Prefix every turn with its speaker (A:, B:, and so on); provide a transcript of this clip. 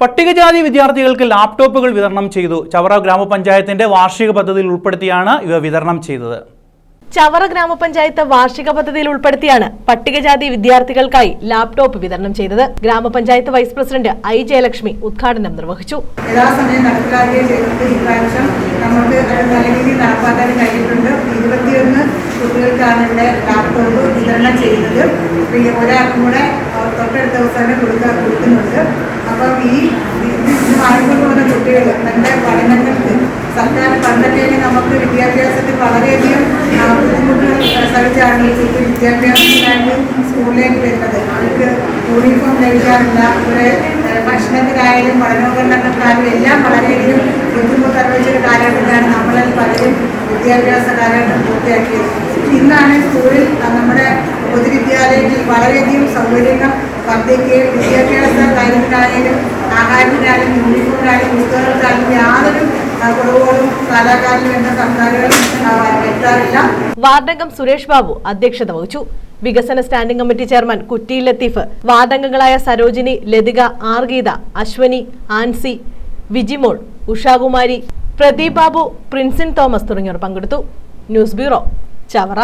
A: പട്ടികജാതി വിദ്യാർത്ഥികൾക്ക് ലാപ്ടോപ്പുകൾ വിതരണം ചെയ്തു. ചവറ ഗ്രാമപഞ്ചായത്തിന്റെ വാർഷിക പദ്ധതിയിൽ ഉൾപ്പെടുത്തിയാണ് ഇവ വിതരണം ചെയ്തത്.
B: ചവറ ഗ്രാമപഞ്ചായത്ത് വാർഷിക പദ്ധതിയിൽ ഉൾപ്പെടുത്തിയാണ് പട്ടികജാതി വിദ്യാർത്ഥികൾക്കായി ലാപ്ടോപ്പ് വിതരണം ചെയ്തത്. ഗ്രാമപഞ്ചായത്ത് വൈസ് പ്രസിഡന്റ് ഐ ജയലക്ഷ്മി ഉദ്ഘാടനം നിർവഹിച്ചു.
C: യഥാസമയം നടപ്പിലാക്കുകയും ചെയ്തിട്ട് ഇപ്രാവശ്യം നമുക്ക് നല്ല രീതിയിൽ നടപ്പാക്കാൻ കഴിഞ്ഞിട്ടുണ്ട്. ഇരുപത്തിയൊന്ന് കുട്ടികൾക്കാണ് ഇവിടെ ലാപ്ടോപ്പ് വിതരണം ചെയ്യുന്നത് പിന്നെ ഒരാൾക്കും കൂടെ തൊട്ടടുത്ത ദിവസം തന്നെ കൊടുക്കാൻ കൊടുക്കുന്നുണ്ട് കുട്ടികൾ തന്റെ പഠനങ്ങൾക്ക് സർക്കാർ പണ്ടൊക്കെ നമുക്ക് വിദ്യാഭ്യാസത്തിൽ വളരെയധികം ബുദ്ധിമുട്ടുകൾ സഹിച്ചാണ് ഇപ്പോൾ വിദ്യാഭ്യാസത്തിനായിട്ട് സ്കൂളിലേക്ക് വരുന്നത്. അവർക്ക് യൂണിഫോം ലഭിക്കാറില്ല ഏഹ്, ഭക്ഷണത്തിനായാലും പഠനോപകരണങ്ങൾക്കായാലും എല്ലാം വളരെയധികം ബുദ്ധിമുട്ട് അനുഭവിച്ചൊരു കാലഘട്ടത്തിലാണ് നമ്മളിൽ പലരും വിദ്യാഭ്യാസ കാലഘട്ടം പൂർത്തിയാക്കിയത്. ഇന്നാണ് സ്കൂളിൽ നമ്മുടെ പൊതുവിദ്യാലയങ്ങളിൽ വളരെയധികം സൗകര്യങ്ങൾ വർദ്ധിക്കുകയും വിദ്യാഭ്യാസ കാര്യത്തിനായാലും ആഹാരത്തിനായാലും യൂണിഫോമിനായാലും പുസ്തകങ്ങൾക്കായാലും യാതൊരു കുറവുകളും കാലാകാലം എന്ന സർക്കാരുകൾ എത്താറില്ല
B: വാർഡംഗം സുരേഷ് ബാബു അധ്യക്ഷത വഹിച്ചു. വികസന standing committee chairman Kutty Latheef വാർഡംഗങ്ങളായ Sarojini Lathika R Geetha Ashwini Ancy Vijimol Ushakumari Pradeep Babu പ്രിൻസിൻ തോമസ് തുടങ്ങിയവർ പങ്കെടുത്തു. News bureau Chavara.